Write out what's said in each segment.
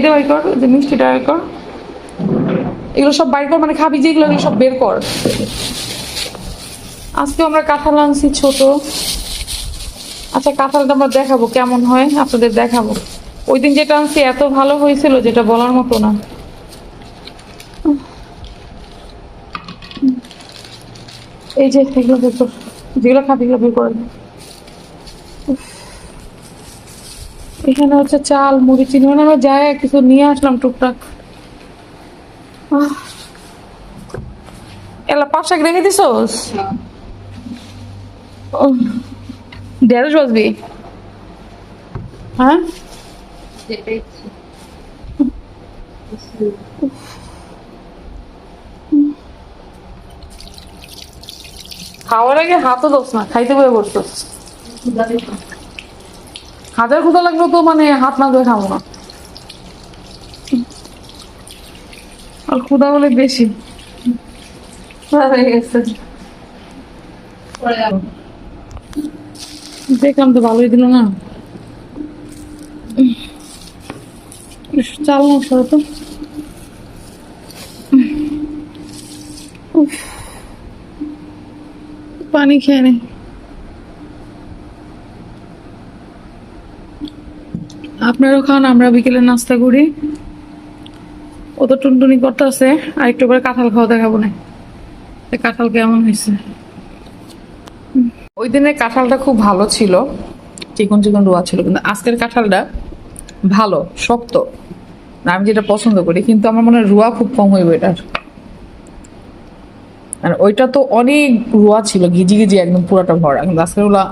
এইটা বাইর কর যে মিষ্টিটা বাইর কর। এগুলো সব বাইর কর মানে খাবি যেগুলো, এগুলো সব বের কর। আজকে আমরা কাঁঠাল আনছি ছোট। আচ্ছা কাঁঠালটা আমরা দেখাবো কেমন হয়, আপনাদের দেখাবো। ওই দিন যেটা আনছি এত ভালো হয়েছিল, যেটা বলার মতো না। এই যে যেগুলো খাবি, এগুলো বের করে। এখানে হচ্ছে চাল, মুড়ি, চিনি মানে আমরা যাই কিছু নিয়ে আসলাম টুকটাক। এলা পাঁচ রেখে দিছোস? ঢেঁড়স বসবি হ্যাঁ? খাওয়ার আগে হাতও দোস না, খাইতে বয়ে বসতোস হাজার ক্ষুদা লাগল তো মানে হাত না ধরে খাব না। আর ক্ষুদা বলে বেশি। দেখলাম তো ভালোই দিল না। চাল মশলা তো। পানি খেয়ে নে। আপনারাও খান, আমরা বিকেলে নাস্তা করি। ও তো টুনটুনি করতে আছে, আর একটু করে কাঁঠাল খাওয়া দেখাবো না। কাঁঠাল কেমন হয়েছে? ওই দিনের কাঁঠালটা খুব ভালো ছিল, চিকন চিকন রোয়া ছিল, কিন্তু আজকের কাঁঠালটা ভালো, শক্ত। আমি যেটা পছন্দ করি, কিন্তু আমার মনে হয় রোয়া খুব কম হইব এটার। আর ওইটা তো অনেক রোয়া ছিল, গিজি গিজি একদম পুরাটা ভরা, কিন্তু আজকের ওগুলা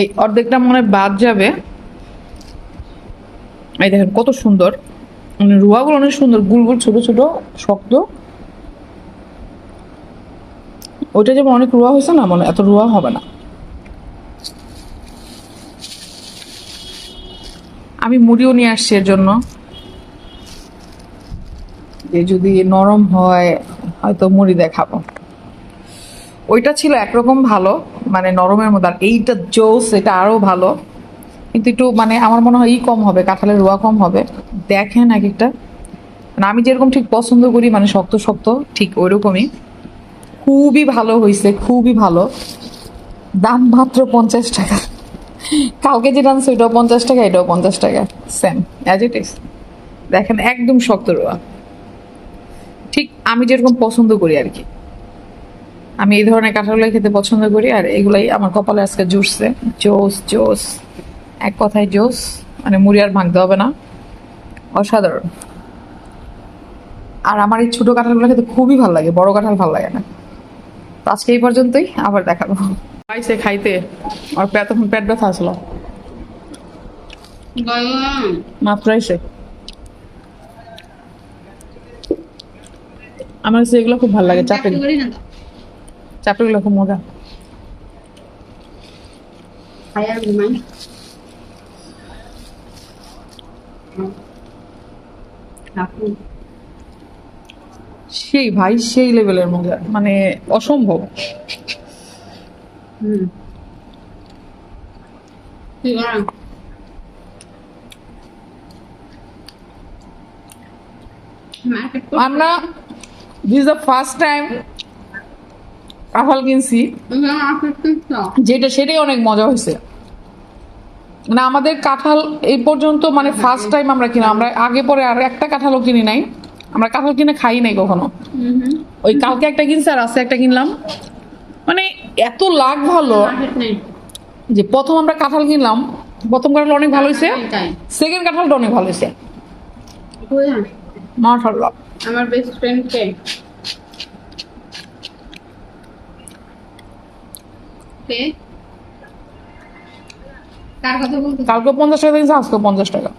এই অর্ধেকটা মনে হয় বাদ যাবে। এই দেখেন কত সুন্দর। মানে রুয়াগুলো অনেক সুন্দর, গুলগুল, ছোট ছোট, শক্ত। ওইটা যেমন অনেক রুয়া হয়েছে না মানে এত রুয়া হবে না। আমি মুড়িও নিয়ে আসছি এর জন্য। যে যদি নরম হয়, হয়তো মুড়ি দেখাবো। ওইটা ছিল একরকম ভালো মানে নরমের মধ্যে, আর এইটা জোস, এটা আরও ভালো। কিন্তু একটু মানে আমার মনে হয় ই কম হবে, কাঁঠালের রোয়া কম হবে। দেখেন এক একটা। মানে আমি যেরকম ঠিক পছন্দ করি মানে শক্ত শক্ত, ঠিক ওইরকমই। খুবই ভালো হয়েছে খুবই ভালো। দাম মাত্র পঞ্চাশ টাকা। কালকে যেটা আনছে, ওইটাও পঞ্চাশ টাকা, এটাও পঞ্চাশ টাকা। সেম অ্যাজ ইট ইস দেখেন, একদম শক্ত রোয়া। ঠিক আমি যেরকম পছন্দ করি আর কি। আমি এই ধরনের কাঁঠালগুলো খেতে পছন্দ করি আর এগুলাই আমার কপালে আজকে জুটছে জোস জোস এক কথায় জোস মানে মুড়ি আর ভাঙতে হবে না। অসাধারণ। আর আমার এই ছোট কাঁঠালগুলো খেতে খুবই ভালো লাগে বড় কাঁঠাল ভালো লাগে না। তো আজকে এই পর্যন্তই আবার দেখাবো। পাইছে খাইতে আর পেট তখন পেট ব্যথা আসলো মাত্র এসে আমার কাছে এগুলো খুব ভালো লাগে চাপেল চাপেলগুলো খুব মজা। সেই ভাই সেই লেভেলের মজা মানে অসম্ভব. আমরা দিস দ্য ফার্স্ট টাইম কাঁঠাল কিনছি. যেটা সেটাই অনেক মজা হয়েছে। না আমাদের কাঁঠাল এই পর্যন্ত মানে ফার্স্ট টাইম আমরা কিনা আমরা আগে পরে আর একটা কাঁঠালও কিনি নাই। আমরা কাঁঠাল কিনে খাই নাই কখনো. ওই কালকে একটা কিনছি আর আজকে একটা কিনলাম। মানে এত লাগ ভালো. যে প্রথম আমরা কাঁঠাল কিনলাম। প্রথম কাঁঠাল অনেক ভালো হয়েছে। সেকেন্ড কাঁঠালটা অনেক ভালো হয়েছে। মাশাল্লাহ আমার বেস্ট ফ্রেন্ড কে কে কার কথা বলতে কালকে পঞ্চাশ টাকা দিয়েছে আজকে পঞ্চাশ টাকা।